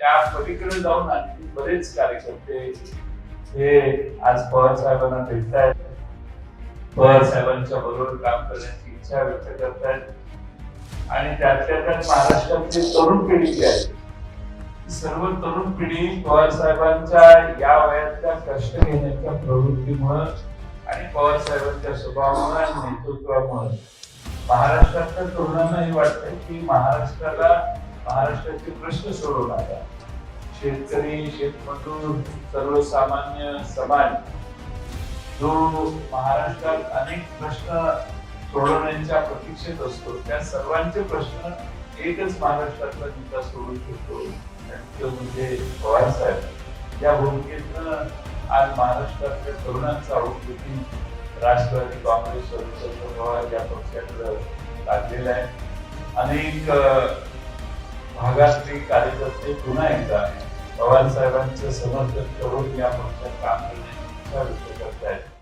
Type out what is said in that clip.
त्या पलीकडे जाऊन आणखी बरेच कार्यकर्ते हे आज पवार साहेबांना भेटतायत. पवार साहेबांच्या बरोबर काम करण्याची इच्छा व्यक्त करतायत. आणि त्यातल्या त्यात महाराष्ट्रातली तरुण पिढी जी आहे सर्व तरुण पिढी पवार साहेबांच्या या वयातल्या कष्ट घेण्याच्या प्रवृत्तीमुळे आणि पवार साहेबांच्या स्वभावामुळे आणि नेतृत्वामुळे महाराष्ट्रातल्या तरुणांना हे वाटतं की महाराष्ट्राला महाराष्ट्राचे प्रश्न सोडवणारा शेतकरी शेतमजूर सर्वसामान्य समाज जो महाराष्ट्रात अनेक प्रश्न सोडवण्याच्या प्रतीक्षेत असतो त्या सर्वांचे प्रश्न एकच महाराष्ट्रातला नेता सोडू शकतो आणि तो म्हणजे पवार साहेब. या भूमिकेतनं आज महाराष्ट्रातल्या तरुणांचा अवकृती राष्ट्रवादी काँग्रेस शरद पवार या पक्षाकडे लागलेला आहे. अनेक भागातले कार्यकर्ते पुन्हा एकदा पवार साहेबांचं समर्थन करून या पक्षात काम करण्याची इच्छा व्यक्त करतायत.